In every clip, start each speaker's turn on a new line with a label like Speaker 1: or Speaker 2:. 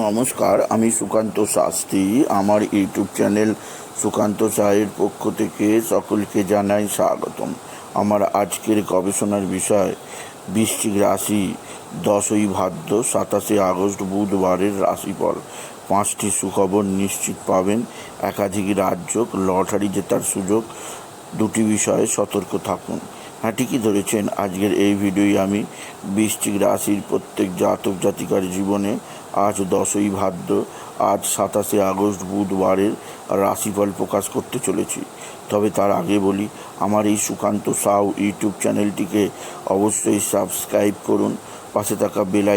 Speaker 1: নমস্কার, আমি সুকান্ত শাস্ত্রী। আমার ইউটিউব চ্যানেল সুকান্ত সাহের পক্ষ থেকে সকলকে জানাই স্বাগতম। আমার আজকের গবেষণার বিষয়, বৃশ্চিক রাশি, দশই ভাদ্র, সাতাশে আগস্ট, বুধবারের রাশিফল। পাঁচটি সুখবর নিশ্চিত পাবেন। একাধিক রাজ্য লটারি জেতার সুযোগ, দুটি বিষয়ে সতর্ক থাকুন। হ্যাঁ ঠিকই ধরেছেন, আজকের এই ভিডিওই আমি বৃশ্চিক রাশির প্রত্যেক জাতক জাতিকার জীবনে আজ দশই ভাদ্র, আজ সাতাশে আগস্ট বুধবারের রাশিফল প্রকাশ করতে চলেছি। তবে তার আগে বলি, আমার এই সুকান্ত সাউ ইউটিউব চ্যানেলটিকে অবশ্যই সাবস্ক্রাইব করুন, পাশে থাকা বেল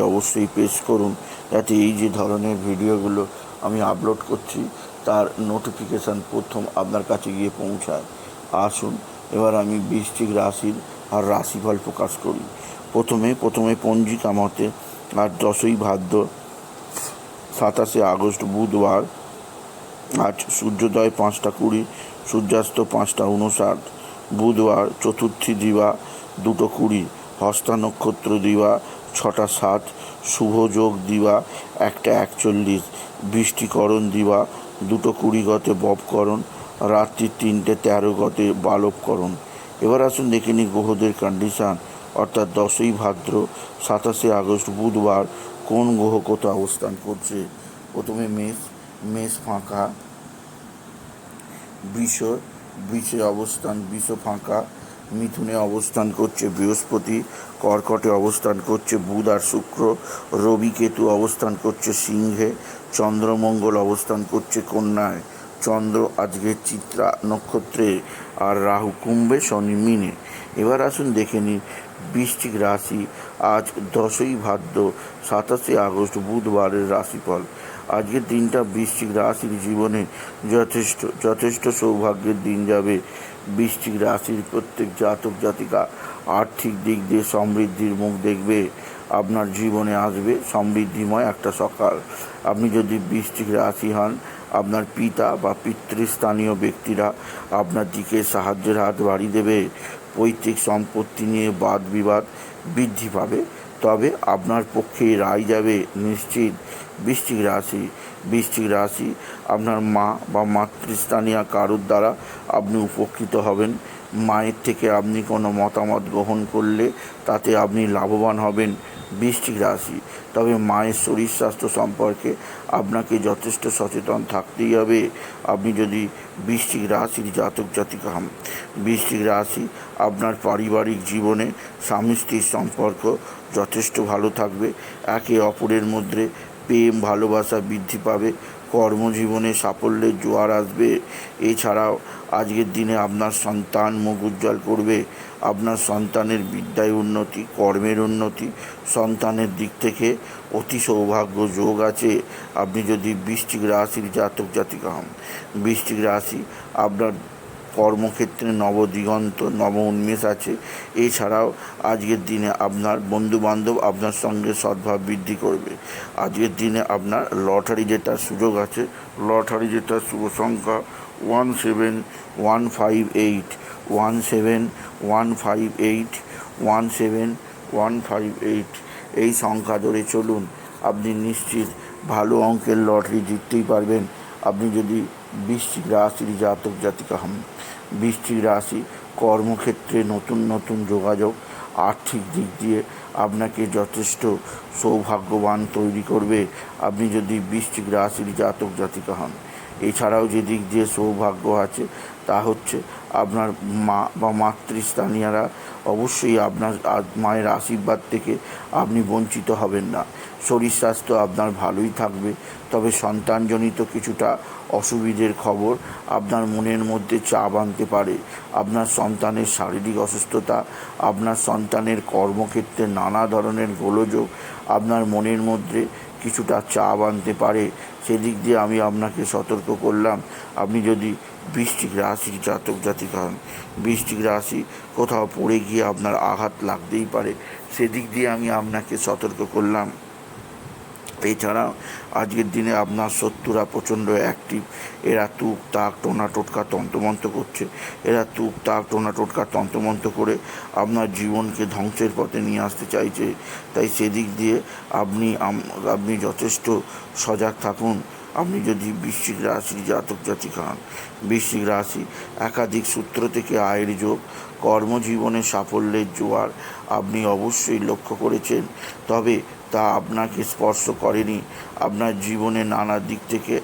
Speaker 1: অবশ্যই প্রেস করুন, যাতে এই যে ধরনের ভিডিওগুলো আমি আপলোড করছি, তার নোটিফিকেশান প্রথম আপনার কাছে গিয়ে পৌঁছায়। আসুন, এবার আমি বৃশ্চিক রাশির আর রাশিফল প্রকাশ করি। প্রথমে প্রথমে পঞ্জিকা মতে আর দশই ভাদ্র, সাতাশে আগস্ট বুধবার, আজ সূর্যোদয় পাঁচটা কুড়ি, সূর্যাস্ত পাঁচটা উনষাট বুধবার চতুর্থী দিবা দুটো কুড়ি, হস্তা নক্ষত্র দিবা ছটা সাত শুভযোগ দিবা একটা একচল্লিশ, বৃষ্টিকরণ দিবা দুটো কুড়ি গতে ববকরণ রাত্রি তিনটে তেরো গতে বালবকরণ। এবার আসুন দেখে নিই গ্রহদের কন্ডিশান অর্থাৎ দশই ভাদ্র সাতাশে আগস্ট বুধবার কোন গ্রহ কোথাও অবস্থান করছে? প্রথমে মেষ মেষ ফাঁকা, বৃষ, বৃষে অবস্থান, বৃষ ফাঁকা, মিথুনে অবস্থান করছে বৃহস্পতি, কর্কটে অবস্থান করছে বুধ আর শুক্র, রবি কেতু অবস্থান করছে সিংহে চন্দ্রমঙ্গল অবস্থান করছে কন্যায়, চন্দ্র আজকে চিত্রা নক্ষত্রে, আর রাহু কুম্ভে শনি মিনে। এবার আসুন দেখে নিন, বৃশ্চিক রাশি আজ দশই ভাদ্র, সাতাশে আগস্ট, বুধবারের রাশিফল। আজকের দিনটা বৃশ্চিক রাশির জীবনে যথেষ্ট যথেষ্ট সৌভাগ্যের দিন যাবে। বৃশ্চিক রাশির প্রত্যেক জাতক জাতিকা আর্থিক দিক দিয়ে সমৃদ্ধির মুখ দেখবে। আপনার জীবনে আসবে সমৃদ্ধিময় একটা সকাল। আপনি যদি বৃষ্টিক রাশি হন, আপনার পিতা বা পিতৃস্থানীয় ব্যক্তিরা আপনার দিকে সাহায্যের হাত বাড়িয়ে দেবে। পৈতৃক সম্পত্তি নিয়ে বাদ বিবাদ বৃদ্ধি পাবে। তবে আপনার পক্ষে রায় যাবে নিশ্চিত। বৃষ্টিক রাশি বৃষ্টিক রাশি, আপনার মা বা মাতৃস্থানীয় কারোর দ্বারা আপনি উপকৃত হবেন। মায়ের থেকে আপনি কোনো মতামত গ্রহণ করলে তাতে আপনি লাভবান হবেন বৃশ্চিক রাশি। তবে মায়ের শরীর স্বাস্থ্য সম্পর্কে আপনাকে যথেষ্ট সচেতন থাকতেই হবে। আপনি যদি বৃশ্চিক রাশির জাতক জাতিকা হন বৃষ্টিক রাশি আপনার পারিবারিক জীবনে স্বামী স্ত্রীর সম্পর্ক যথেষ্ট ভালো থাকবে। একে অপরের মধ্যে প্রেম, ভালোবাসা বৃদ্ধি পাবে। কর্মজীবনে সাফল্যের জোয়ার আসবে। এছাড়াও আজকের দিনে আপনার সন্তান মুখ উজ্জ্বল করবে। আপনার সন্তানের বিদ্যায় উন্নতি, কর্মের উন্নতি, সন্তানের দিক থেকে অতি সৌভাগ্য যোগ আছে। আপনি যদি বৃষ্টিক রাশির জাতক জাতিকা হন বৃষ্টিক রাশি আপনার কর্মক্ষেত্রে নবদিগন্ত নব উন্মেষ আছে। এছাড়াও আজকের দিনে আপনার বন্ধুবান্ধব আপনার সঙ্গে সদ্ভাব বৃদ্ধি করবে। আজকের দিনে আপনার লটারি জেতার সুযোগ আছে। লটারি জেতার শুভ সংখ্যা one seven one five eight, one seven one five eight, one seven one five eight. এই সংখ্যা ধরে চলুন। আপনি নিশ্চিত ভালো অঙ্কের লটারি জিততেই পারবেন। আপনি যদি বৃশ্চিক রাশির জাতক জাতিকা হন। বৃশ্চিক রাশি, কর্মক্ষেত্রে নতুন নতুন যোগাযোগ, আর্থিক দিক দিয়ে আপনাকে যথেষ্ট সৌভাগ্যবান তৈরি করবে। আপনি যদি বৃষ্টিক রাশির জাতক জাতিকা হন, এছাড়াও যে দিক দিয়ে সৌভাগ্য আছে, তা হচ্ছে আপনার মা বা মাতৃস্থানীয়রা অবশ্যই আপনার মায়ের আশীর্বাদ থেকে আপনি বঞ্চিত হবেন না। শরীর স্বাস্থ্য আপনার ভালোই থাকবে, তবে সন্তানজনিত কিছুটা অসুবিধের খবর আপনার মনের মধ্যে চাপ আনতে পারে। আপনার সন্তানের শারীরিক অসুস্থতা, আপনার সন্তানের কর্মক্ষেত্রে নানা ধরনের গোলযোগ আপনার মনের মধ্যে কিছুটা চাপ আনতে পারে। সেদিক দিয়ে আমি আপনাকে সতর্ক করলাম, আপনি যদি বৃষ্টিক রাশির জাতক জাতিকা হন বৃষ্টিক রাশি কোথাও পড়ে গিয়ে আপনার আঘাত লাগতেই পারে। সেদিক দিয়ে আমি আপনাকে সতর্ক করলাম। এছাড়া আজকের দিনে আপনার শত্রুরা প্রচণ্ড অ্যাক্টিভ এরা তুপ, তাক, টোনা, টোটকা, তন্ত্রমন্ত্র করছে। এরা তুপ, তাক, টোনা, টোটকা, তন্ত্রমন্ত্র করে আপনার জীবনকে ধ্বংসের পথে নিয়ে আসতে চাইছে। তাই সেদিক দিয়ে আপনি আপনি যথেষ্ট সজাগ থাকুন। আপনি যদি বৃশ্চিক রাশির জাতক জাতিক হন বৃশ্চিক রাশি একাধিক সূত্র থেকে আয়ের যোগ, কর্মজীবনে সাফল্যের জোয়ার আপনি অবশ্যই লক্ষ্য করেছেন। তবে তা আপনাকে স্পর্শ করেনি। আপনার জীবনে নানা দিক থেকে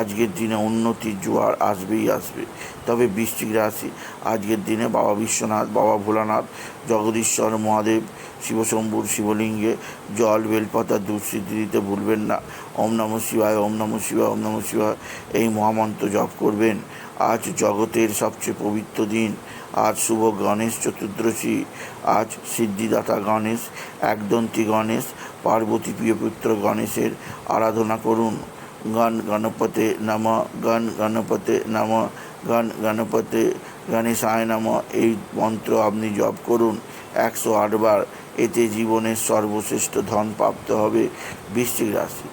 Speaker 1: আজকের দিনে উন্নতির জোয়ার আসবেই আসবে। তবে বৃশ্চিক রাশি, আজকের দিনে বাবা বিশ্বনাথ, বাবা ভোলানাথ, জগদীশ্বর, মহাদেব, শিবশম্ভুর শিবলিঙ্গে জল, বেলপাতা দুঃসিদ্ধি দিতে ভুলবেন না। ওম নম শিবায়, ওম নম শিবায়, ওম নম শিবায় এই মহামন্ত্র জপ করবেন। আজ জগতের সবচেয়ে পবিত্র দিন। আজ শুভ গণেশ চতুর্দশী। আজ সিদ্ধিদাতা গণেশ, একদন্তী গণেশ পার্বতী প্রিয় পুত্র গণেশের আরাধনা করুন। গান গণপতে নাম, গান গণপতে নাম, গান গণপতে গণেশায় নাম, এই মন্ত্র আপনি জপ করুন একশো আটবার এতে জীবনের সর্বশ্রেষ্ঠ ধন প্রাপ্ত হবে বৃশ্চিক রাশি।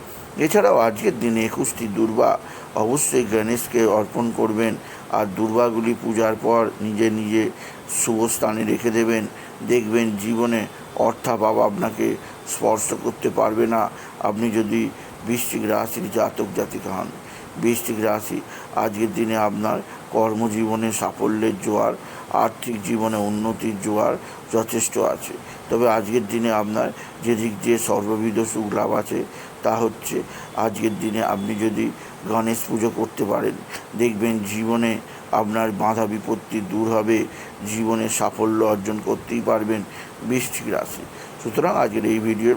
Speaker 1: এছাড়াও আজকের দিনে একুশটি দুর্বা অবশ্যই গণেশকে অর্পণ করবেন আর দুর্গাগুলি পূজার পর নিজে নিজে শুভ স্থানে রেখে দেবেন। দেখবেন জীবনে অর্থাভাব আপনাকে স্পর্শ করতে পারবে না। আপনি যদি বৃষ্টিক রাশির জাতক জাতিকা হন বৃষ্টিক রাশি আজকের দিনে আপনার কর্মজীবনে সাফল্যের জোয়ার, আর্থিক জীবনে উন্নতির জোয়ার যথেষ্ট আছে। তবে আজকের দিনে আপনার যে দিক দিয়ে সর্ববিধ সুখ লাভ আছে তা হচ্ছে, আজকের দিনে আপনি যদি গণেশ পুজো করতে পারেন। দেখবেন জীবনে আপনার বাধা বিপত্তি দূর হবে, জীবনে সাফল্য অর্জন করতেই পারবেন বৃশ্চিক রাশি। সুতরাং আজকের এই ভিডিওর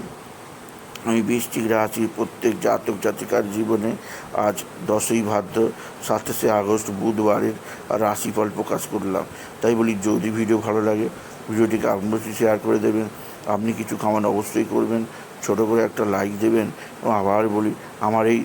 Speaker 1: আমি বৃশ্চিক রাশির প্রত্যেক জাতক জাতিকার জীবনে আজ দশই ভাদ্র, সাতাশে আগস্ট বুধবারের রাশিফল প্রকাশ করলাম। তাই বলি, যদি ভিডিও ভালো লাগে ভিডিওটিকে আপনার শেয়ার করে দেবেন। আপনি কিছু খামান অবশ্যই করবেন। ছোট করে একটা লাইক দেবেন। এবং আবার বলি, আমার এই